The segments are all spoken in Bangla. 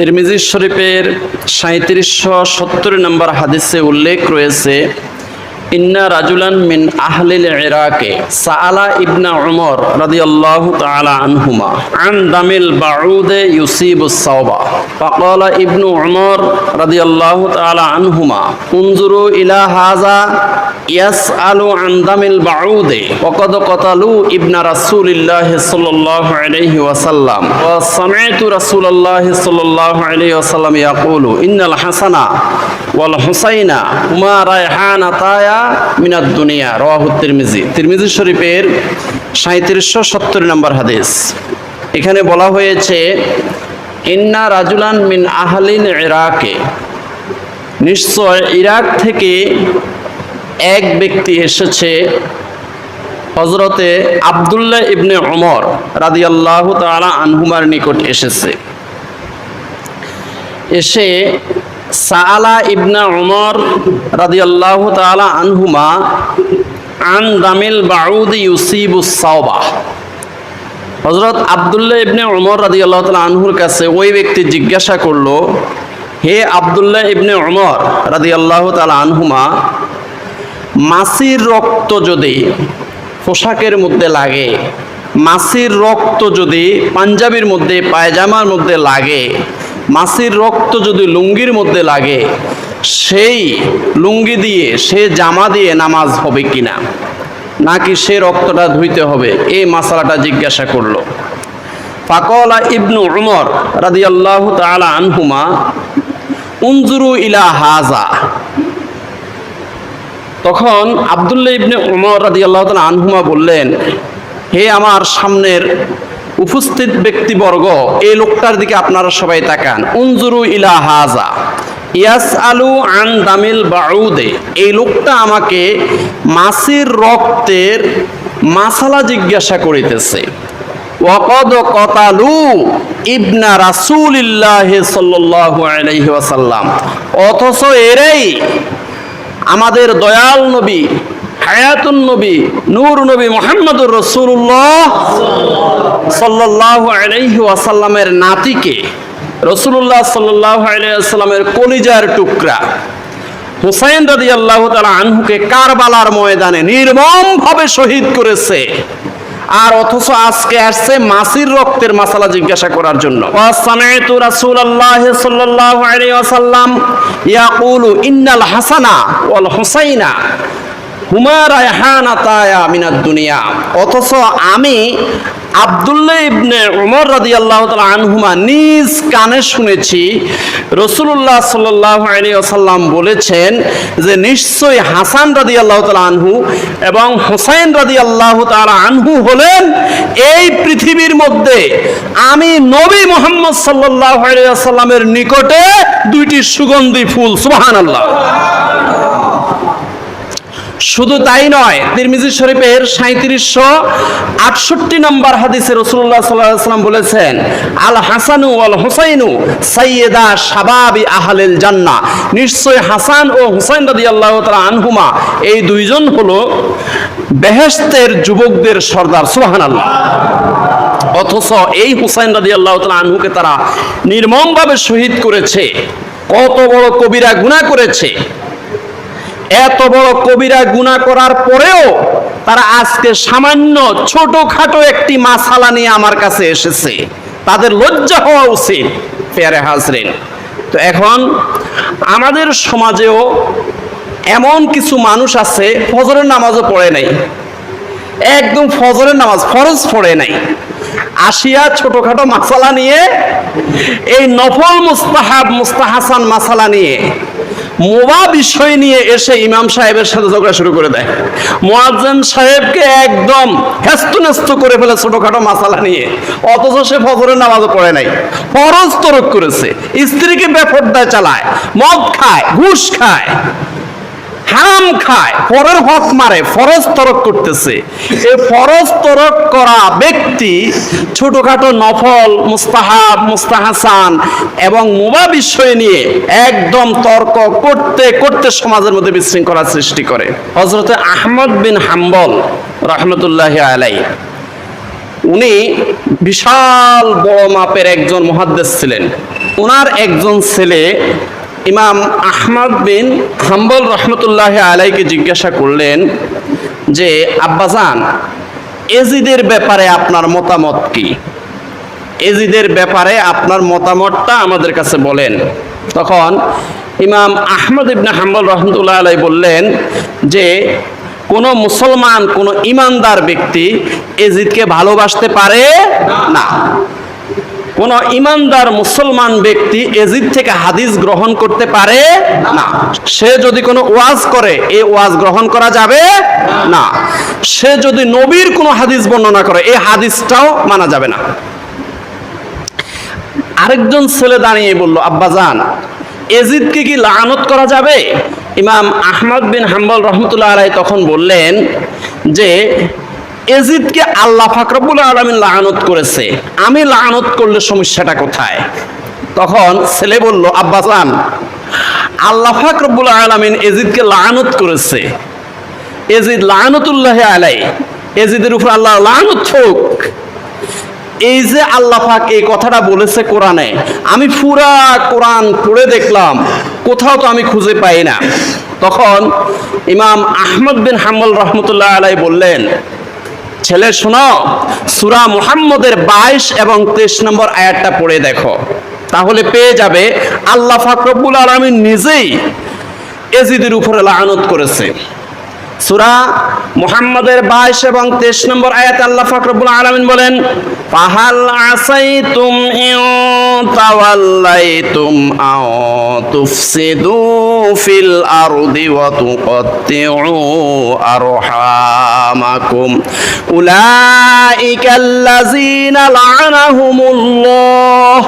তিরমিজি শরীফের সাঁত্রিশশো সত্তর নম্বর হাদিসে উল্লেখ রয়েছে ইন্না রাজুলান মিন আহলিল ইরাকে সাআলা ইবনা উমর রাদিয়াল্লাহু তাআলা আনহুমা আন দামিল বাউদে ইউসিবু সাওবা فقال ابن عمر رضي الله تعالى عنهما انظروا إلى هذا يسأل عن دم البعوض وقد قتلوا ابن رسول الله صلى الله عليه وسلم وسمعت رسول الله صلى الله عليه وسلم يقول إن الحسن والحسين هما রায়হানাতায়া মিনাদ দুনিয়া তিরমিজি। তিরমিজি শরীফের সাঁত্রিশশো সত্তর নম্বর হাদিস। এখানে বলা হয়েছে, ইন্না রাজুলান মিন ইরাকে। নিশ্চয় ইরাক থেকে এক ব্যক্তি এসেছে হজরতে আবদুল্লাহ ইবনে ওমর রাদিয়াল্লাহ তাআলা আনহুমার নিকট এসেছে। এসে সাআলা ইবনা ওমর রাদিয়াল্লাহু তাআলা আনহুমা আন দামিল বাউদ ইউসিবুস সাওবা। হজরত আবদুল্লাহ ইবনে ওমর আল্লাহ তালা আনহুর কাছে ওই ব্যক্তি জিজ্ঞাসা করল, হে আবদুল্লাহ ইবনে ওমর আল্লাহ তাআলা আনহুমা, মাসির রক্ত যদি পোশাকের মধ্যে লাগে, মাসির রক্ত যদি পাঞ্জাবির মধ্যে, পায়জামার মধ্যে লাগে মাসির রক্ত যদি লুঙ্গির মধ্যে লাগে, সেই লুঙ্গি দিয়ে, সে জামা দিয়ে নামাজ হবে কিনা? নাকি সে রক্তটা ধুইতে হবে? এই মাসালাটা জিজ্ঞাসা করল। ফাকলা ইবনু উমর রাদিয়াল্লাহু তাআলা আনহুমা, উনজুরু ইলা হাজা তখন আবদুল্লাহ ইবনে উমর রাদিয়াল্লাহু তাআলা আনহুমা বললেন, হে আমার সামনের উপস্থিত ব্যক্তিবর্গ, এই লোকটার দিকে আপনারা সবাই তাকান। উনজুরু ইলা হাজা ইয়াস আলু আন দামিল বাউদে, এই লোকটা আমাকে মাসির রক্তের মাসালা জিজ্ঞাসা করিতেছে। ওয়াকদ কতালু ইবনা রাসূলিল্লাহ সাল্লাল্লাহু আলাইহি ওয়াসাল্লাম, অথচ এরাই আমাদের দয়াল নবী হায়াতুন নবী, নূর নবী মোহাম্মদুর রসুল্লাহ সাল্লাহ আলাইহি ওয়াসাল্লামের নাতিকে রসুল্লাহ সাল্লাহ আলাইসাল্লামের কলিজার টুকরা। হুসাইন রাদি আল্লাহ তালা আনহুকে কারবালার ময়দানে নির্মমভাবে শহীদ করেছে। আর অথচ আজকে আসছে মাসির রক্তের মাসালা জিজ্ঞাসা করার জন্য। ওয়াসামাইতু রাসূলুল্লাহ সাল্লাল্লাহু আলাইহি ওয়াসাল্লাম ইয়াকুলু ইন্নাল হাসানা ওয়াল হুসাইনা। দুনিয়া। অথচ আমি আবদুল্লাহ ইবনে উমর রাদিয়াল্লাহু তাআলা আনহুমা নিজ কানে শুনেছি রসুল্লাহ আলাইহি ওয়াসাল্লাম বলেছেন যে নিশ্চয়ই হাসান রাদিয়াল্লাহু তাআলা আনহু এবং হুসাইন রাদিয়াল্লাহু তাআলা আনহু হলেন এই পৃথিবীর মধ্যে আমি নবী মুহাম্মদ ওয়াসাল্লামের নিকটে দুইটি সুগন্ধি ফুল, সুবহানাল্লাহ। শুধু তাই নয়, তিরমিজি শরীফের সাঁত্রিশশো আটষট্টি নম্বর হাদিসে রসুল্লাহ সাল্লাম বলেছেন, আল হাসানু আল হুসাইনু সাইয়েদা সাবাবি আহলেল জান্না নিশ্চয় হাসান ও হুসাইন রাদি আল্লাহ আনহুমা এই দুইজন হলো বেহেস্তের যুবকদের সর্দার সুহান আল্লাহ অথচ এই হুসাইন রাদি আল্লাহ তালা আনহুকে তারা নির্মমভাবে শহীদ করেছে, কত বড় কবিরা গুণা করেছে। এত বড় কবিরা গুণা করার পরেও তারা আজকে সামান্য ছোটখাটো একটি মাসালা নিয়ে আমার কাছে এসেছে। তাদের লজ্জা হওয়া উচিত, পেয়ারে হাজরেন। তো এখন আমাদের সমাজেও এমন কিছু মানুষ আছে, ফজরের নামাজও পড়ে নাই। একদম ফজরের নামাজ, ফরজ পড়ে নাই। আসিয়া ছোটখাটো মাসালা নিয়ে, এই নফল মুস্তাহাব, মুস্তাহাসান মাসালা নিয়ে মোবা বিষয় নিয়ে এসে ইমাম সাহেবের সাথে ঝগড়া শুরু করে দেয়। মোয়াজ্জেন সাহেবকে একদম হেস্ত নেস্ত করে ফেলে ছোটখাটো মাসালা নিয়ে। অথচ সে ফজরের নামাজও পড়ে নাই। ফরজ তরক করেছে। স্ত্রীকে বেফর্দায় চালায়, মদ খায়, ঘুষ খায়। হারাম খায়। পরের হক মারে, ফরজ তরক করতেছে। এই ফরজ তরক করা ব্যক্তি ছোটখাটো নফল, মুস্তাহাব, মুস্তাহাসান এবং মুবা বিষয় নিয়ে একদম তর্ক করতে করতে সমাজের মধ্যে বিশৃঙ্খলা সৃষ্টি করে। হজরতে আহমদ বিন হাম্বল রহমতুল্লাহ আলাই উনি বিশাল বড় মাপের একজন মহাদ্দেশ ছিলেন। ওনার একজন ছেলে ইমাম আহমদ বিন হাম্বল রহমতুল্লাহ আলাইকে জিজ্ঞাসা করলেন যে, আব্বাজান, এজিদের ব্যাপারে আপনার মতামত কি? এজিদের ব্যাপারে আপনার মতামতটা আমাদের কাছে বলেন। তখন ইমাম আহমদ ইবনে হাম্বল রহমতুল্লাহ আলাই বললেন যে, কোন মুসলমান, কোন ইমানদার ব্যক্তি এজিদকে ভালোবাসতে পারে না। কোন ইমানদার মুসলমান ব্যক্তি এজিদ থেকে হাদিস গ্রহণ করতে পারে না। সে যদি কোনো ওয়াজ করে, এই ওয়াজ গ্রহণ করা যাবে না। সে যদি নবীর কোনো হাদিস বর্ণনা করে, এই হাদিসটাও মানা যাবে না। আরেকজন ছেলে দাঁড়িয়ে বলল আব্বাজান এজিদকে কি লানত করা যাবে? ইমাম আহমদ বিন হাম্বল রহমতুল্লাহ আলাই তখন বললেন যে এজিদকে আল্লাহ ফাকরবুল আলমিন লানত করেছে। আমি লানত করলে সমস্যাটা কোথায়? তখন ছেলে বলল আব্বাজান আল্লাহ ফাকরবুল আলমিন এজিদকে লানত করেছে। এজিদ লানতুল্লাহ আলাই এজিদের উপর আল্লাহ লানত হোক। এই যে আল্লাহ পাক এই কথাটা বলেছে কোরআনে, আমি পুরা কোরআন পড়ে দেখলাম, কোথাও তো আমি খুঁজে পাই না। তখন ইমাম আহমদ বিন হাম্বল রহমতুল্লাহ আলাই বললেন ছেলে, শোনো। সুরা মুহাম্মদের বাইশ এবং তেইশ নম্বর আয়াতটা পড়ে দেখো। তাহলে পেয়ে যাবে, আল্লাহ ফাকরবুল আলমী নিজেই এজিদের উপরে লানত করেছে। সুরা মুহাম্মদের বাইশ এবং তেইশ নম্বর আয়াত আল্লাহ ফাকরবুল আলমিন বলেন পাহাল আসাইতুম ইউ তাওয়াল্লাইতুম আও তুফসিদু ফিল আরদি ওয়া তুকাত্তিউ আরহামাকুম। উলাইকাল্লাযীনা লা'নাহুমুল্লাহ।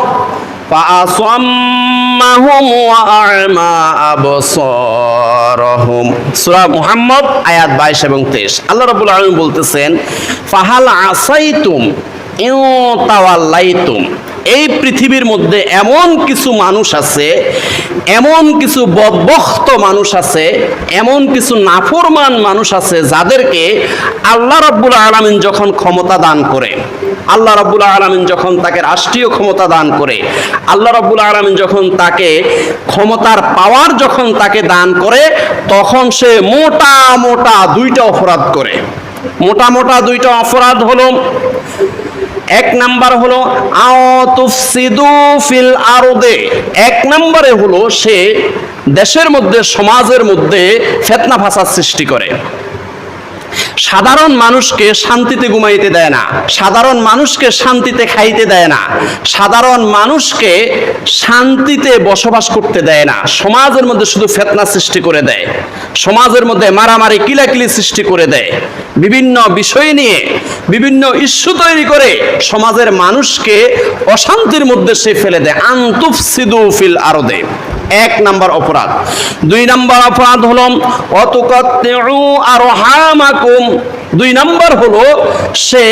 فأصمهم وأعمى أبصارهم সূরা মুহাম্মদ আয়াত 22 এবং 23 আল্লাহ রাব্বুল আলামিন বলতেছেন ফাহাল আসাইতুম ইউ তাওয়াল্লাইতুম এই পৃথিবীর মধ্যে এমন কিছু মানুষ আছে, এমন কিছু বদবখ্ত মানুষ আছে, এমন কিছু নাফরমান মানুষ আছে যাদেরকে আল্লাহ রাব্বুল আলামিন যখন ক্ষমতা দান করে, আল্লাহ রাব্বুল আলামিন যখন তাকে রাষ্ট্রীয় ক্ষমতা দান করে, আল্লাহ রাব্বুল আলামিন যখন তাকে ক্ষমতার পাওয়ার যখন তাকে দান করে, তখন সে মোটা মোটা দুইটা অপরাধ করে। মোটা মোটা দুইটা অপরাধ হলো এক নাম্বার হলো ফিল আরদে। এক নাম্বারে হলো সে দেশের মধ্যে, সমাজের মধ্যে ফেতনা ফাসাদ সৃষ্টি করে। সাধারণ মানুষকে শান্তিতে ঘুমাইতে দেয় না। সাধারণ মানুষকে শান্তিতে খাইতে দেয় না। সাধারণ মানুষকে শান্তিতে বসবাস করতে দেয় না। সমাজের মধ্যে শুধু ফেতনা সৃষ্টি করে দেয়। সমাজের মধ্যে মারামারি, কিলাকিলি সৃষ্টি করে দেয়। বিভিন্ন বিষয় নিয়ে, বিভিন্ন ইস্যু তৈরি করে সমাজের মানুষকে অশান্তির মধ্যে সে ফেলে দেয়। আন্তুফ সিদু ফিল আরদে। এক নাম্বার অপরাধ। দুই নাম্বার অপরাধ হলো অতুকাত্তিউ আরহামাকুম দুই নাম্বার হলো, সে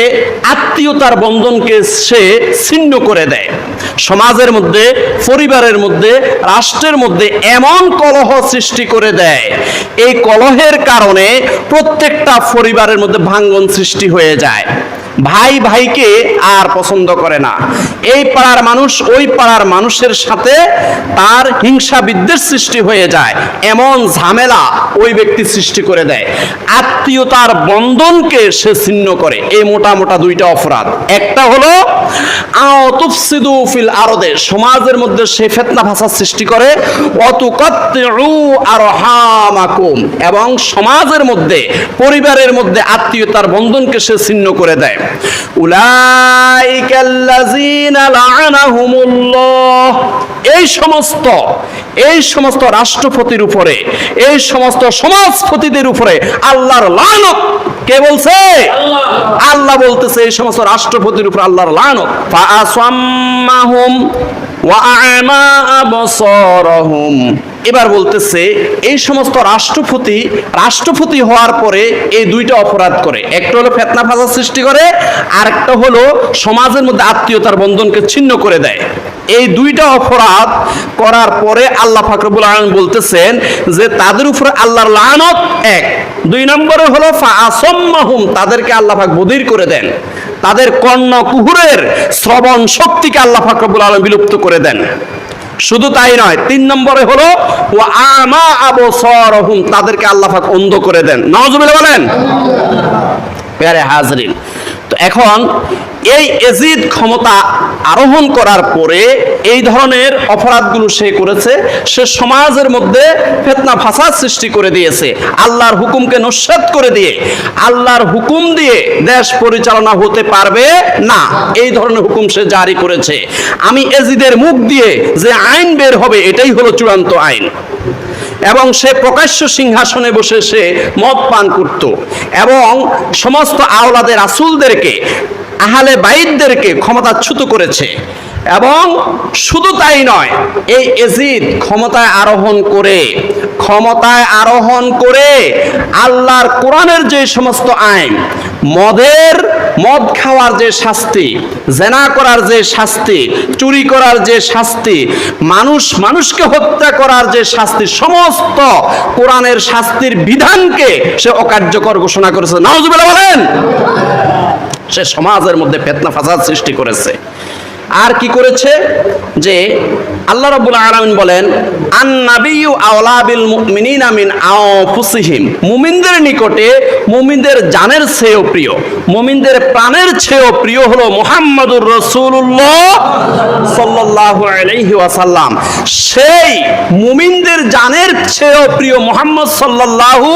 আত্মীয়তার বন্ধনকে সে ছিন্ন করে দেয়। সমাজের মধ্যে, পরিবারের মধ্যে, রাষ্ট্রের মধ্যে এমন কলহ সৃষ্টি করে দেয়। এই কলহের কারণে প্রত্যেকটা পরিবারের মধ্যে ভাঙ্গন সৃষ্টি হয়ে যায়। ভাই ভাইকে আর পছন্দ করে না। এই পাড়ার মানুষ ওই পাড়ার মানুষের সাথে তার হিংসা বিদ্বেষ সৃষ্টি হয়ে যায়। এমন ঝামেলা ওই ব্যক্তি সৃষ্টি করে দেয়। আত্মীয়তার বন্ধনকে সে ছিন্ন করে। এই মোটা মোটা দুইটা অপরাধ। একটা হলো ফিল আরদে, সমাজের মধ্যে সে ফেতনা সৃষ্টি করে এবং সমাজের মধ্যে, পরিবারের মধ্যে আত্মীয়তার বন্ধনকে সে ছিন্ন করে দেয়। এই সমস্ত এই সমস্ত রাষ্ট্রপতির উপরে, এই সমস্ত সমাজপতিদের উপরে আল্লাহর লানত কে বলছে? আল্লাহ। বলতেছে এই সমস্ত রাষ্ট্রপতির উপর আল্লাহর লানত। ফাআসাম্মাহুম ওয়া আ'মা আবসারহুম। এবার বলতেছে এই সমস্ত রাষ্ট্রপতি রাষ্ট্রপতি হওয়ার পরে এই দুইটা অপরাধ করে। একটা হলো ফেতনা ফাসাদ সৃষ্টি করে আর একটা হলো সমাজের মধ্যে আত্মীয়তার বন্ধনকে ছিন্ন করে দেয়। এই দুইটা অপরাধ করার পরে আল্লাহ ফাকরবুল আলম বলতেছেন যে তাদের উপরে আল্লাহর লানত এক। দুই নম্বরে হলো ফাআসাম্মাহুম, তাদেরকে আল্লাহ পাক বধির করে দেন। তাদের কর্ণ কুহুরের শ্রবণ শক্তিকে আল্লাহ পাক রব্বুল আলামিন বিলুপ্ত করে দেন। শুধু তাই নয়, তিন নম্বরে হলো ও আমা আবসারহুম, তাদেরকে আল্লাহ পাক অন্ধ করে দেন। নওয়াজুবিল্লাহ বলেন। প্যারে হাজরিন। তো এখন এই এজিদ ক্ষমতা আরোহণ করার পরে এই ধরনের অপরাধগুলো সে করেছে। সে সমাজের মধ্যে ফেতনা ফাসাদ সৃষ্টি করে দিয়েছে। আল্লাহর হুকুমকে নস্বাত করে দিয়ে, আল্লাহর হুকুম দিয়ে দেশ পরিচালনা হতে পারবে না। এই ধরনের হুকুম সে জারি করেছে। আমি এজিদের মুখ দিয়ে যে আইন বের হবে, এটাই হলো চূড়ান্ত আইন। এবং সে প্রকাশ্য সিংহাসনে বসে সে মদ পান করত। এবং সমস্ত আওলাদের, রাসূলদেরকে আহলে বাইদদেরকে ক্ষমতাচ্যুত করেছে। এবং শুধু তাই নয়, এই এজিদ ক্ষমতায় আরোহণ করে, ক্ষমতায় আরোহণ করে আল্লাহর কোরআনের যে সমস্ত আইন, মদের, মদ খাওয়ার যে শাস্তি, জেনা করার যে শাস্তি, চুরি করার যে শাস্তি, মানুষ মানুষকে হত্যা করার যে শাস্তি, সমস্ত কোরআনের শাস্তির বিধানকে সে অকার্যকর ঘোষণা করেছে। নাউজুবিল্লাহ বলেন। সে সমাজের মধ্যে ফেতনা ফাসাদ সৃষ্টি করেছে। আর কি করেছে? যে আল্লাহ রাব্বুল আলামিন বলেন আন নাবিয়্যু আওলা বিল মুমিনিনা মিন আনফুসিহিম। মুমিনদের নিকটে মুমিনদের জানের চেয়েও প্রিয়, মুমিনদের প্রাণের চেয়েও প্রিয় হলো মুহাম্মাদুর রাসূলুল্লাহ সাল্লাল্লাহু আলাইহি ওয়াসাল্লাম। সেই মুমিনদের জানের চেয়েও প্রিয় মুহাম্মদ সাল্লাল্লাহু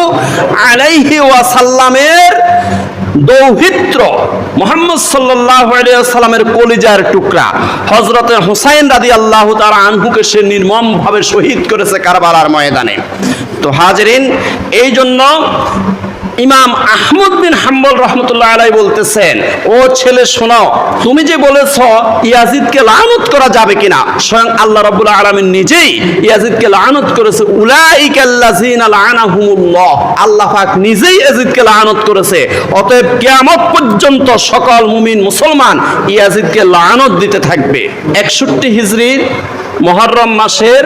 আলাইহি ওয়াসাল্লামের দৌহিত্র। মোহাম্মদ সাল্লাহ সাল্লামের কলিজার টুকরা। হজরত হুসাইন রাদি আল্লাহ তার আনহুকে সে নির্মমভাবে শহীদ করেছে কারবালার ময়দানে। তো হাজরিন এই জন্য ইমাম আহমদ বিন হাম্বল রহমতুল্লাহ আলাই বলতেছেন, ও ছেলে, শোনো, তুমি যে বলেছ ইয়াজিদকে লানত করা যাবে কিনা, স্বয়ং আল্লাহ রাব্বুল আলামিন নিজেই ইয়াজিদকে লানত করেছে। লানাহুমুল্লাহ, আল্লাহ পাক নিজেই ইয়াজিদকে লানত করেছে। অতএব কিয়ামত পর্যন্ত সকল মুমিন মুসলমান ইয়াজিদকে লানত দিতে থাকবে। 61 হিজরির মুহররম মাসের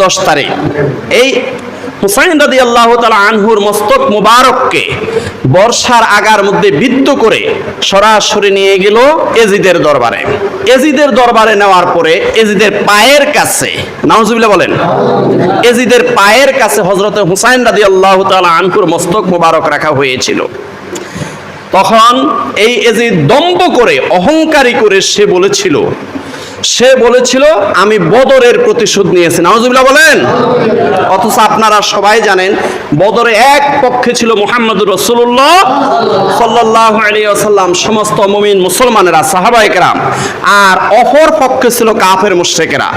10 তারিখ। এই হুসাইন রাদি আল্লাহ তালা আনহুর মস্তক মুবারককে বর্ষার আগার মধ্যে বিদ্ধ করে সরাসরি নিয়ে গেল এজিদের দরবারে। এজিদের দরবারে নেওয়ার পরে এজিদের পায়ের কাছে, নাউজুবিল্লাহ বলেন, এজিদের পায়ের কাছে হজরত হুসাইন রাদি আল্লাহ তালা আনহুর মস্তক মুবারক রাখা হয়েছিল। তখন এই এজিদ দম্ভ করে, অহংকারী করে সে বলেছিল সে বলেছিল, আমি বদরের প্রতিশোধ নিয়েছি। নাউজুবিল্লাহ বলেন। অথচ আপনারা সবাই জানেন, বদরে এক পক্ষে ছিল মোহাম্মদুর রসুল্লাহ সাল্লাহ আলী আসাল্লাম সমস্ত মমিন মুসলমানেরা সাহাবাইকেরাম আর অপর পক্ষে ছিল কাফের মুশ্রেকেরা।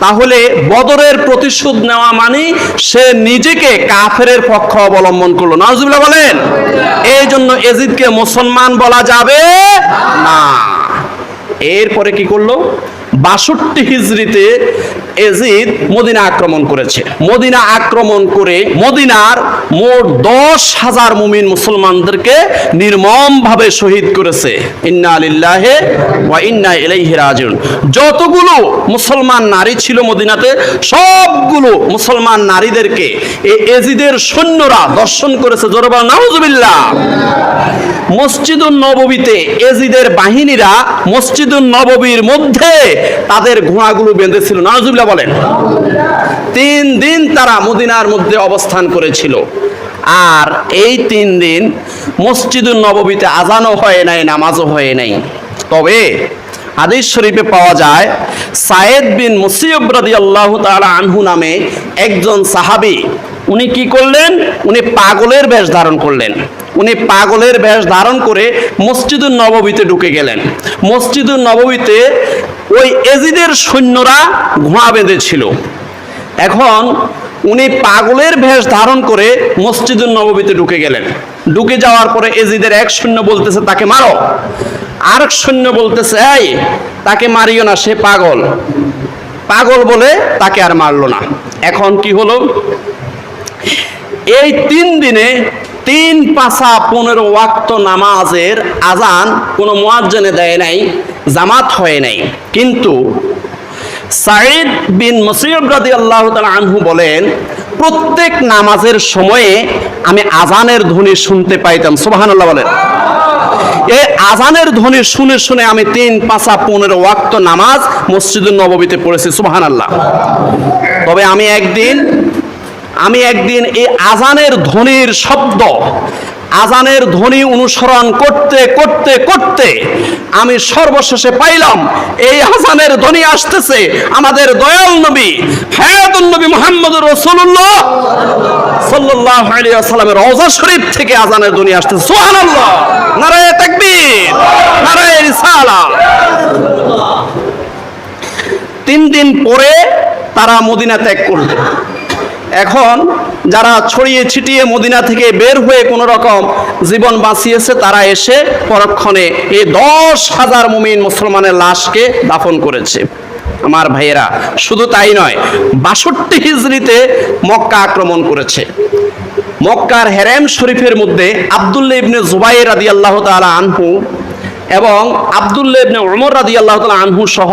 তাহলে বদরের প্রতিশোধ নেওয়া মানে সে নিজেকে কাফের পক্ষ অবলম্বন করল। নাউজুবিল্লাহ বলেন এই জন্য এজিদকে মুসলমান বলা যাবে না। এরপরে কি করল? বাষট্টি হিজড়িতে এজিদ মদিনা আক্রমণ করেছে। মদিনা আক্রমণ করে মদিনার মোট দশ হাজার মুমিন মুসলমানদেরকে নির্মমভাবে শহীদ করেছে। ইন্না আলিল্লাহে ওয়া ইন্না ইলাইহি রাজিউন। যতগুলো মুসলমান নারী ছিল মদিনাতে, সবগুলো মুসলমান নারীদেরকে এই এজিদের সৈন্যরা দর্শন করেছে। জোরবা নাউজুবিল্লাহ। মসজিদুন নববীতে এজিদের বাহিনীরা মসজিদুন নববীর মধ্যে তাদের ঘোড়াগুলো বেঁধেছিল। নাজুবিল্লাহ বলেন, তিন দিন তারা মদিনার মধ্যে অবস্থান করেছিল। আর এই তিন দিন মসজিদুন নববীতে আজানও হয় নাই, নামাজও হয় নাই। তবে হাদিস শরীফে পাওয়া যায়, সায়েদ বিন মুসিয়ব আল্লাহ তালা আনহু নামে একজন সাহাবী, উনি কি করলেন? উনি পাগলের বেশ ধারণ করলেন। উনি পাগলের বেশ ধারণ করে মসজিদুল নববীতে ঢুকে গেলেন। মসজিদুল নববীতে ওই এজিদের সৈন্যরা ঘোড়া বেঁধেছিল। এখন উনি পাগলের ভেষ ধারণ করে মসজিদুল নববীতে ঢুকে গেলেন। ঢুকে যাওয়ার পরে এজিদের এক সৈন্য বলতেছে, তাকে মারো। আরেক সৈন্য বলতেছে, এই, তাকে মারিও না, সে পাগল। পাগল বলে তাকে আর মারলো না। এখন কি হলো? এই তিন দিনে তিন পাশা পনেরো ওয়াক্ত নামাজের আজান কোনো মোয়াজ্জনে দেয় নাই, জামাত হয় নাই। কিন্তু সাইদ বিন মুসিব রাদি আল্লাহ আনহু বলেন, প্রত্যেক নামাজের সময়ে আমি আজানের ধ্বনি শুনতে পাইতাম। সুবহানাল্লাহ বলেন। এই আজানের ধ্বনি শুনে শুনে আমি তিন পাঁচা পনেরো ওয়াক্ত নামাজ মসজিদুল নববীতে পড়েছি। সুবহানাল্লাহ। তবে আমি একদিন আমি একদিন এই আজানের ধ্বনির শব্দ, আজানের ধ্বনি অনুসরণ করতে করতে করতে আমি সর্বশেষে পাইলাম, এই আজানের ধ্বনি আসতেছে আমাদের দয়াল নবী, হায়াতুন নবী মোহাম্মদ রসুল্লাহ সাল্লাল্লাহু আলাইহি ওয়াসাল্লামের রওজা শরীফ থেকে আজানের ধ্বনি আসতেছে। সুবহানাল্লাহ! নারায়ে তাকবীর! নারায়ে রিসালাত তিন দিন পরে তারা মদিনা ত্যাগ করল। এখন যারা ছড়িয়ে ছিটিয়ে মদিনা থেকে বের হয়ে কোনো রকম জীবন বাঁচিয়েছে, তারা এসে পরক্ষণে এই দশ হাজার মুমিন মুসলমানের লাশকে দাফন করেছে। আমার ভাইয়েরা, শুধু তাই নয়, বাষট্টি হিজড়িতে মক্কা আক্রমণ করেছে। মক্কার হেরেম শরীফের মধ্যে আবদুল্লাহ ইবনে জুবাইর রাদি আল্লাহ তালা আনহু এবং তালা আনহু সহ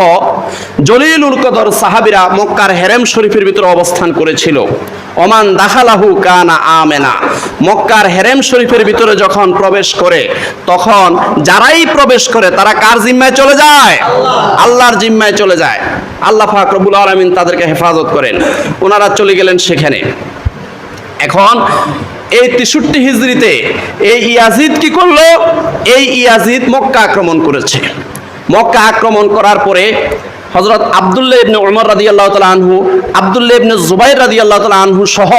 জলিলুল কদর সাহাবিরা মক্কার হেরেম শরীফের ভিতরে অবস্থান করেছিল। ওমান দাখালাহু কানা আমেনা। মক্কার হেরেম শরীফের ভিতরে যখন প্রবেশ করে, তখন যারাই প্রবেশ করে, তারা কার জিম্মায় চলে যায়? আল্লাহর জিম্মায় চলে যায়। আল্লাহ পাক রব্বুল আলামিন তাদেরকে হেফাজত করেন। ওনারা চলে গেলেন সেখানে। এখন এই তেষট্টি হিজড়িতে এই ইয়াজিদ কি করল? এই ইয়াজিদ মক্কা আক্রমণ করেছে। মক্কা আক্রমণ করার পরে হজরত আবদুল্লাহ ইবনে উমর রাদি আল্লাহ তালা আনহু, আবদুল্লাহ ইবনে জুবাইর রাদি আল্লাহ তালা আনহু সহ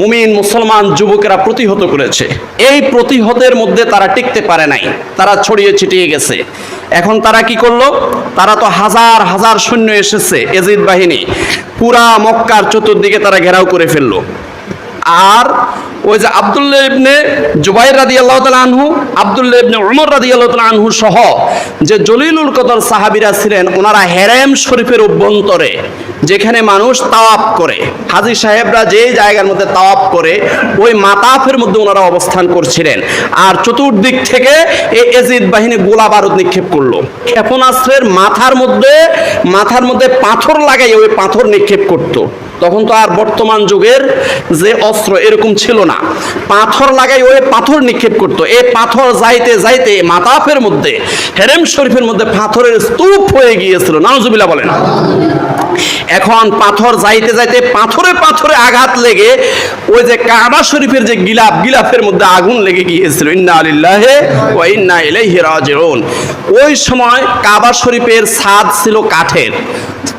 মুমিন মুসলমান যুবকেরা প্রতিহত করেছে। এই প্রতিহতের মধ্যে তারা টিকতে পারে নাই, তারা ছড়িয়ে ছিটিয়ে গেছে। এখন তারা কি করল? তারা তো হাজার হাজার সৈন্য এসেছে এজিদ বাহিনী। পুরা মক্কার চতুর্দিকে তারা ঘেরাও করে ফেলল। আর ওই যে আবদুল্লাহ ইবনে জুবাইর রাদি আল্লাহ তালা আনহু, আবদুল্লাহ ইবনে উমর রাদি আল্লাহ তালা আনহু সহ যে জলিলুল কদর সাহাবিরা ছিলেন, ওনারা হেরেম শরীফের অভ্যন্তরে যেখানে মানুষ তাওয়াপ করে, হাজি সাহেবরা যে জায়গার মধ্যে তাওয়াপ করে, ওই মাতাফের মধ্যে ওনারা অবস্থান করছিলেন। আর চতুর্দিক থেকে এই এজিদ বাহিনী গোলা বারুদ নিক্ষেপ করল। ক্ষেপণাস্ত্রের মাথার মধ্যে মাথার মধ্যে পাথর লাগাই ওই পাথর নিক্ষেপ করতো। তখন তো আর বর্তমান যুগের যে অস্ত্র এরকম ছিল না। পাথর লাগাই ওই পাথর নিক্ষেপ করতো। এই পাথর যাইতে যাইতে মাতাফের মধ্যে, হেরেম শরীফের মধ্যে পাথরের স্তূপ হয়ে গিয়েছিল। নাউজুবিল্লাহ বলেন। এখন পাথর যাইতে যাইতে পাথরে পাথরে আঘাত লেগে ওই যে কাবা শরীফের যে গিলাপ গিলাফের মধ্যে আগুন লেগে গিয়েছিল। ইন্না আলিল্লাহে ও ইন্না ইলাইহি রাজিউন। ওই সময় কাবা শরীফের ছাদ ছিল কাঠের।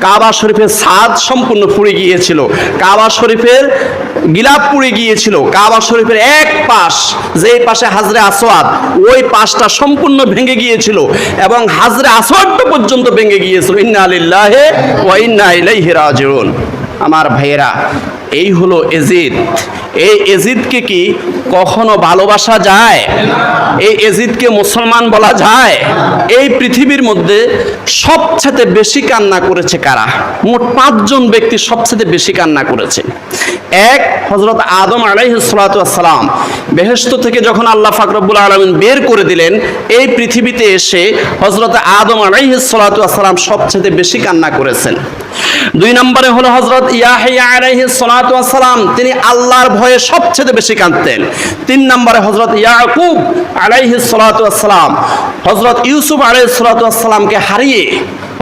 কাবা শরীফের ছাদ সম্পূর্ণ পুড়ে গিয়েছিল। কাবা শরীফের গিলাপ পুড়ে গিয়েছিল। কাবা শরীফের এক পাশ যে পাশে হাজরে আসওয়াদ, ওই পাশটা সম্পূর্ণ ভেঙে গিয়েছিল এবং হাজরে আসওয়াদটা পর্যন্ত ভেঙে গিয়েছিল। ইন্না আলিল্লাহে ওয়া ইন্না ইলাইহি রাজিউন। আমার ভাইয়েরা, এই হলো এজিদ। এই এজিদকে কি কখনো ভালোবাসা যায়? এই এজিদকে মুসলমান বলা যায়? এই পৃথিবীর মধ্যে সবচেয়ে বেশি কান্না করেছে কারা? মোট পাঁচজন ব্যক্তি সবচেয়ে বেশি কান্না করেছে। এক হজরত আদম আলাইসালাম বেহেস্ত থেকে যখন আল্লাহ ফাকরবুল আলমিন বের করে দিলেন, এই পৃথিবীতে এসে হজরত আদম আলাইসালাম সবচেয়ে বেশি কান্না করেছেন। দুই নম্বরে হলো হজরত ইয়াহিয়া আলাইসালাম তিনি আল্লাহর ভয়ে সবচেয়ে বেশি কাঁদতেন। তিন নম্বরে হজরত ইয়াকুব আলাইহিস সালাম। হজরত ইউসুফ আলাইসালামকে হারিয়ে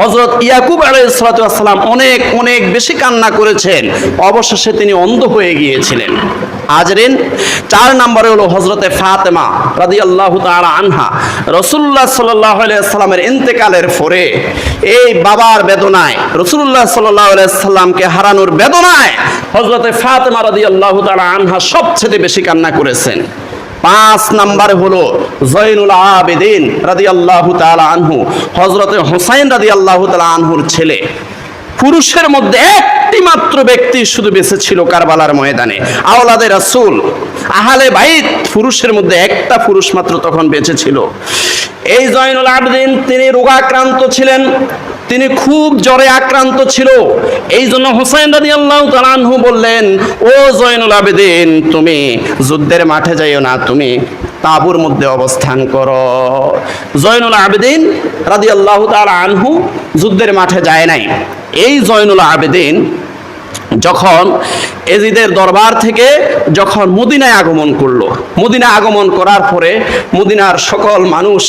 হজরত ইয়াকুব আলাইসালাম অনেক অনেক বেশি কান্না করেছেন। অবশেষে তিনি অন্ধ হয়ে গিয়েছিলেন। আজরিন চার নম্বরে হলো হজরতে ফাতেমা রাদি আল্লাহ আনহা। রসুল্লাহ সাল্লাহ সাল্লামের ইন্তেকালের পরে এই বাবার বেদনায় রসুল্লাহ সাল্লাহ সাল্লামকে হারানোর বেদনায় হজরতে ফাতেমা রাদি আল্লাহ আনহা সবচেয়ে বেশি কান্না করেছেন। পাঁচ নাম্বারে হলো জৈনুল আবেদিন রাদি আল্লাহ তালা আনহু হজরতে হোসাইন রাদি আল্লাহ তালা আনহুর ছেলে। পুরুষের মধ্যে একটি মাত্র ব্যক্তি শুধু বেঁচে ছিল কারবালার ময়দানে। আওলাদে রাসূল, আহালে বাইত, পুরুষের মধ্যে একটা পুরুষ মাত্র তখন বেঁচে ছিল। এই জয়নুল আবদিন তিনি রোগাক্রান্ত ছিলেন, তিনি খুব জ্বরে আক্রান্ত ছিল। এই জন্য হোসাইন রাজি আল্লাহ তালানহু বললেন, ও জয়নুল আবেদিন, তুমি যুদ্ধের মাঠে যাইও না, তুমি তাঁবুর মধ্যে অবস্থান করো। জয়নুল আবেদিন রাদি আল্লাহ আনহু যুদ্ধের মাঠে যায় নাই। এই জয়নুল আবেদিন যখন এজিদের দরবার থেকে যখন মদিনায় আগমন করল, মদিনায় আগমন করার পরে মদিনার সকল মানুষ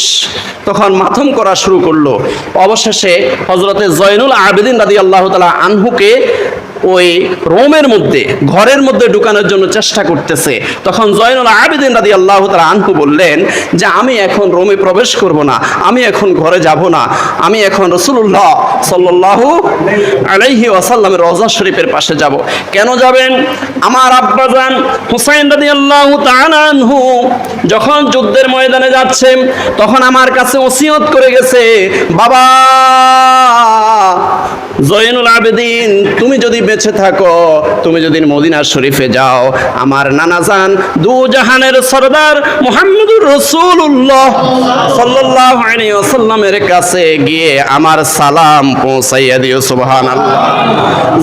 তখন মাথম করা শুরু করল। অবশেষে হজরতে জয়নুল আবেদিন রাদি আল্লাহ তালা আনহুকে ওই রোমের মধ্যে, ঘরের মধ্যে ঢুকানোর জন্য চেষ্টা করতেছে। তখন জয়নুল আবেদিন রাদি আল্লাহ তালা আনহু বললেন যে, আমি এখন রোমে প্রবেশ করব না, আমি এখন ঘরে যাব না। আমি এখন রসুল্লাহ সাল্লাহ আলাইহি ওয়াসাল্লামের রওজা শরীফের পাশে যাব। কেন যাবেন? আমার আব্বাজান হুসাইন রাদিয়াল্লাহু তাআলা আনহু যখন যুদ্ধের ময়দানে যাচ্ছে, তখন আমার কাছে ওসিয়ত করে গেছে, বাবা জয়নুল আবেদিন, তুমি যদি বেঁচে থাকো, তুমি যদি মদিনা শরীফে যাও, আমার নানা নানাজান দু জাহানের সরদার মুহাম্মদুর রাসূলুল্লাহ সাল্লাল্লাহু আলাইহি কাছে গিয়ে আমার সালাম পৌঁছাইয়া দিও, সুবহানাল্লাহ।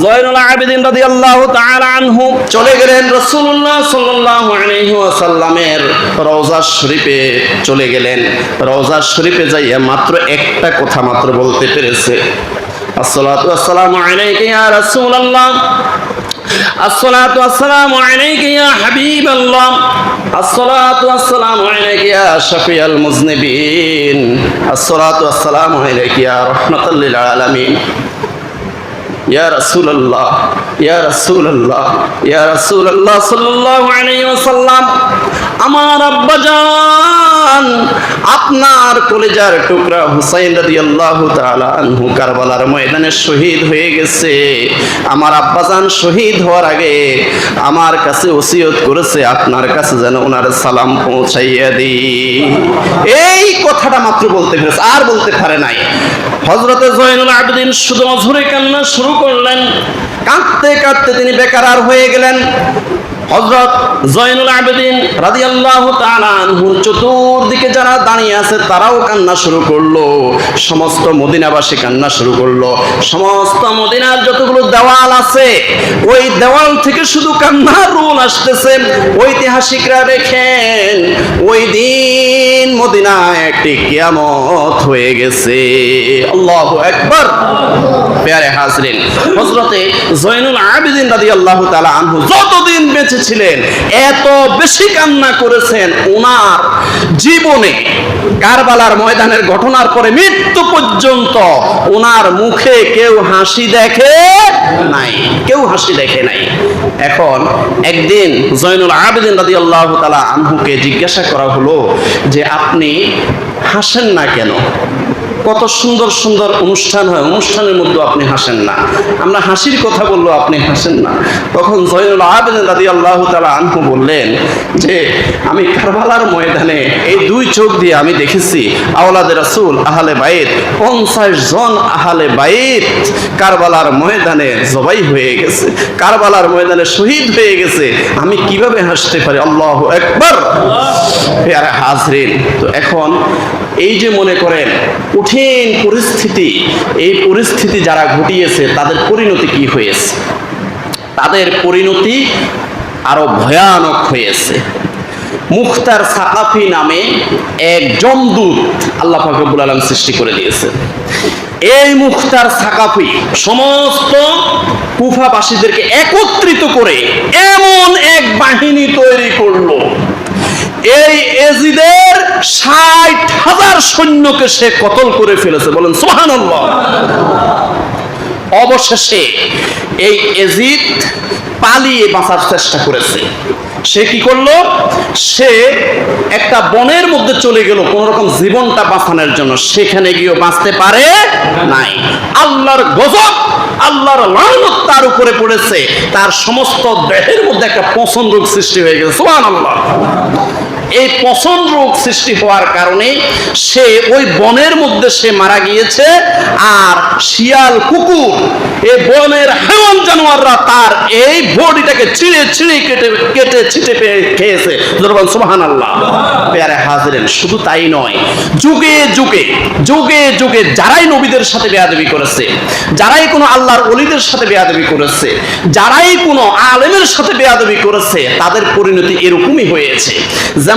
জয়নুল আবেদিন রাদিয়াল্লাহু তাআলা আনহু চলে গেলেন রাসূলুল্লাহ সাল্লাল্লাহু আলাইহি ওয়াসাল্লামের রওজা শরীফে চলে গেলেন। রওজা শরীফে যাইয়া মাত্র একটা কথা মাত্র বলতে পেরেছে। আসসালাতু আসসালামু আলাইকা ইয়া রাসূলুল্লাহ। আসসালাতু আসসালামু আলাইকা আসসালাতু আসসালামু আলাইকা ইয়া শাফিয়াল মুজনিবিন। আসসালাতু আসসালামু আলাইকা ইয়া রাহমাতাল লিল আলামিন। ইয়া রাসূলুল্লাহ ইয়া রাসূলুল্লাহ ইয়া রাসূলুল্লাহ সাল্লাল্লাহু আলাইহি আমার সন্তান আপনার কলেজার টুকরা হুসাইন রাদিয়াল্লাহু আল্লাহ আনহু কারবালার ময়দানে শহীদ হয়ে গেছে। আমার আব্বাজান শহীদ হওয়ার আগে আমার কাছে ওসিয়ত করেছে, আপনার কাছে যেন ওনার সালাম পৌঁছাইয়া দি এই কথাটা মাত্র বলতে পেরেছে, আর বলতে পারে নাই। হজরতে জয়নুল আবেদিন শুধু মধুরে কান্না শুরু করলেন, কাঁদতে কাঁদতে তিনি বেকার হয়ে গেলেন। হজরত জয়নুল আবেদিন রাদিয়াল্লাহু তাআলা আনহুর চতুর্দিকে যারা দাঁড়িয়ে আছে, তারাও কান্না শুরু করল। সমস্ত মদিনাবাসী কান্না শুরু করল। সমস্ত মদিনার যতগুলো দেওয়াল আছে, ওই দেওয়াল থেকে শুধু কান্নার রোল আসতেছে। ঐতিহাসিকরা দেখেন, ওই দিন মদিনায় একটি কিয়ামত হয়ে গেছে। আল্লাহ একবার পেয়ারে হাজরিন হজরতে জয়নুল আবেদিন রাদিয়াল্লাহু তাআলা আনহু যতদিন বেঁচে ছিলেন এত বেশি কান্না করেছেন ওনার জীবনে। কারবালার ময়দানের ঘটনার পরে মৃত্যু পর্যন্ত ওনার মুখে কেউ হাসি দেখে নাই, কেউ হাসি দেখে নাই। এখন একদিন জয়নুল আবেদিন রাদিয়াল্লাহু তালা আনহুকে জিজ্ঞাসা করা হলো যে, আপনি হাসেন না কেন? কত সুন্দর সুন্দর অনুষ্ঠান হয়। অনুষ্ঠানের মধ্যে আপনি হাসেন না। আমরা হাসির কথা বলল আপনি হাসেন না। তখন জয়নুল আবেদিন রাদি আল্লাহ তালা আনহু বললেন যে আমি কারবালার ময়দানে এই দুই চোখ দিয়ে আমি দেখেছি আওলাদ রাসুল আহলে বাইত পঞ্চাশ জন আহলে বাইত কারবালার ময়দানে জবাই হয়ে গেছে। কারবালার ময়দানে শহীদ হয়ে গেছে। আমি কীভাবে হাসতে পারি? আল্লাহ একবার হাজরিন তো এখন এই যে মনে করেন কঠিন পরিস্থিতি, এই পরিস্থিতি যারা ঘটিয়েছে, তাদের পরিণতি কি হয়েছে? তাদের পরিণতি আরও ভয়ানক হয়েছে। মুখতার সাকাফি নামে এক জমদূত আল্লাহ ফাকরুল আলম সৃষ্টি করে দিয়েছে। এই মুখতার সাকাফি সমস্ত কুফাবাসীদেরকে একত্রিত করে এমন এক বাহিনী তৈরি করল। এই এজিদের ষাট হাজার সৈন্যকে সে কতল করে ফেলেছে? বলেন সোহান অবশেষে এই এজিদ পালিয়ে বাঁচার চেষ্টা করেছে। সে কি করল? সে একটা বনের মধ্যে চলে গেল, কোন রকম জীবনটা বাঁচানোর জন্য। সেখানে গিয়ে বাঁচতে পারে নাই। আল্লাহর গজব, আল্লাহর লানত তার উপরে পড়েছে। তার সমস্ত দেহের মধ্যে একটা পছন্দ সৃষ্টি হয়ে গেছে। সোহান আল্লাহ এই পছন্দ রোগ সৃষ্টি হওয়ার কারণে সে ওই বনের মধ্যে সে মারা গিয়েছে আর শিয়াল কুকুর এই বনের হেমন জানোয়াররা তার এই বডিটাকে ছিঁড়ে ছিঁড়ে কেটে কেটে ছিটে পেয়ে খেয়েছে। জরবান সুবহান আল্লাহ পেয়ারে হাজিরেন, শুধু তাই নয়, যুগে যুগে যুগে যুগে যারাই নবীদের সাথে বেয়াদবি করেছে, যারাই কোনো আল্লাহর অলিদের সাথে বেয়াদবি করেছে, যারাই কোনো আলেমের সাথে বেয়াদবি করেছে, তাদের পরিণতি এরকমই হয়েছে। যেমন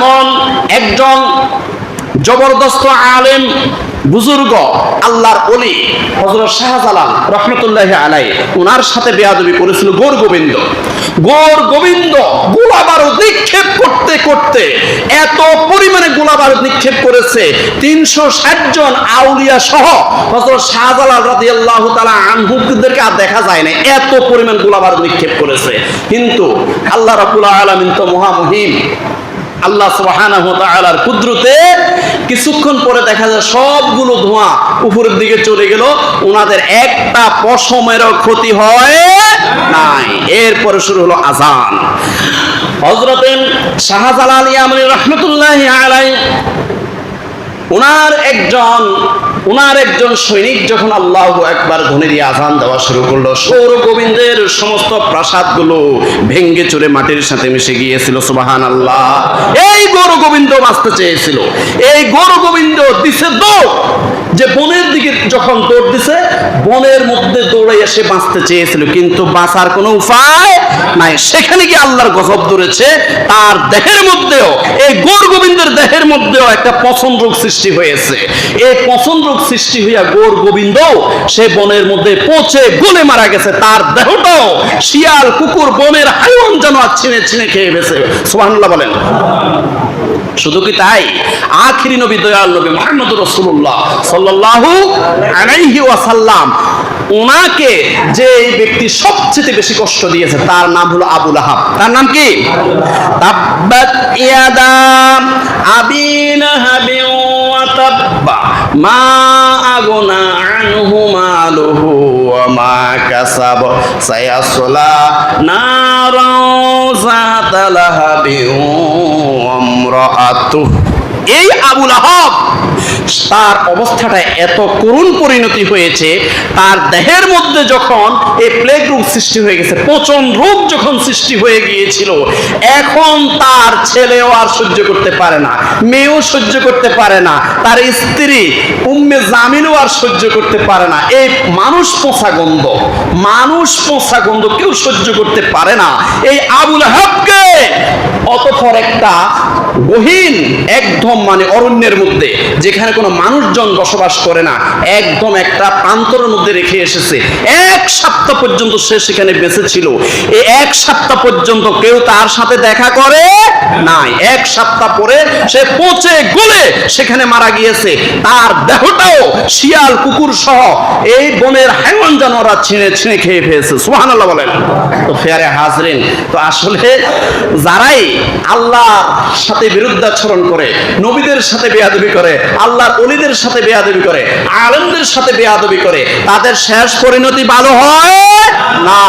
একজন জবরদস্ত আলেম বুজুর্গ, আল্লাহর অলি হজরত শাহজালাল রহমতুল্লাহ আলাই ওনার সাথে বেয়াদবি করেছিল গোর গোবিন্দ। গোর গোবিন্দ গোলাবারুদ নিক্ষেপ করতে করতে এত পরিমাণে গোলাবারুদ নিক্ষেপ করেছে, তিনশো ষাট জন আউলিয়া সহ হজরত শাহজালাল রাজি আল্লাহ তালা আনহুকদেরকে আর দেখা যায় না, এত পরিমাণ গোলাবারুদ নিক্ষেপ করেছে। কিন্তু আল্লাহ রাবুল আলমিন তো মহামহিম আল্লাহ তাআলার কুদরতে কিছুক্ষণ পরে দেখা যায় সবগুলো ধোঁয়া উপরের দিকে চলে গেল। ওনাদের একটা পশমেরও ক্ষতি হয় নাই। এরপরে শুরু হলো আজান হযরতে শাহজালাল ইয়ামানি রহমতুল্লাহ আলাই ওনার একজন ওনার একজন সৈনিক যখন আল্লাহ একবার দিয়ে আজান দেওয়া শুরু করল সৌর গোবিন্দের সমস্ত প্রাসাদগুলো ভেঙ্গে চুরে মাটির সাথে মিশে গিয়েছিল সুবাহান আল্লাহ এই গৌর গোবিন্দ বাঁচতে চেয়েছিল। এই গৌর গোবিন্দ দিছে দৌড়। যে বনের দিকে যখন দৌড় দিছে, বনের মধ্যে দৌড়ে এসে বাঁচতে চেয়েছিল, কিন্তু বাঁচার কোনো উপায় নাই। সেখানে কি আল্লাহর গজব ধরেছে, তার দেহের মধ্যেও, এই গৌর গোবিন্দের দেহের মধ্যেও একটা পছন্দ রোগ সৃষ্টি হয়েছে। এই পছন্দ রোগ সৃষ্টি হইয়া গৌর গোবিন্দ সে বনের মধ্যে পচে গলে মারা গেছে। তার দেহটাও শিয়াল, কুকুর, বনের হাইওয়ান যেন আর ছিঁড়ে ছিঁড়ে খেয়ে গেছে সুবহানাল্লাহ বলেন। শুধু কি তাই? আখিরি নবী, দয়াল নবী মোহাম্মদ রসুল্লাহ সাল্লাল্লাহু ওনাকে যে ব্যক্তি সবচেয়ে বেশি কষ্ট দিয়েছে, তার নাম হলো আবুল আহাব তার নাম কি? তাব্বাত ইয়াদা মা আগনা আনহু মালুহু মা কাসাব, সায়াসলা নারাও যাতা লাহাবি ওয়া ইমরাআতুহু এই আবুল আহাব তার অবস্থাটা এত করুণ পরিণতি হয়েছে, তার দেহের মধ্যে যখন এই প্লেগ রোগ সৃষ্টি হয়ে গেছে, পচন রোগ যখন সৃষ্টি হয়ে গিয়েছিল, এখন তার ছেলেও আর সহ্য করতে পারে না, মেয়েও সহ্য করতে পারে না, তার স্ত্রী উম্মে জামিনও আর সহ্য করতে পারে না। এই মানুষ পোষা গন্ধ, মানুষ পোষা গন্ধ কেউ সহ্য করতে পারে না। এই আবুল আহাবকে অতঃপর একটা গহীন একদম মানে অরণ্যের মধ্যে, যেখানে কোনো মানুষজন বসবাস করে না। একদম একটা প্রান্তরের মধ্যে রেখে এসেছে। এক সপ্তাহ পর্যন্ত সে সেখানে বেঁচে ছিল। এই এক সপ্তাহ পর্যন্ত কেউ তার সাথে দেখা করে নাই। এক সপ্তাহ পরে সে পচে গলে সেখানে মারা গিয়েছে। তার দেহটাও শিয়াল, কুকুর সহ এই বনের হাইওয়ান জানোয়াররা ছিঁড়ে ছিঁড়ে খেয়ে ফেলেছে। সুবহানাল্লাহ বলেন। তো ফেয়ারে হাজরিন, তো আসলে যারাই আল্লাহর সাথে বিরুদ্ধাচরণ করে, নবীদের সাথে বেয়াদবি করে আল্লাহর অলিদের সাথে বেয়াদবি করে, আলেমদের সাথে বেয়াদবি করে, তাদের শেষ পরিণতি ভালো হয় না।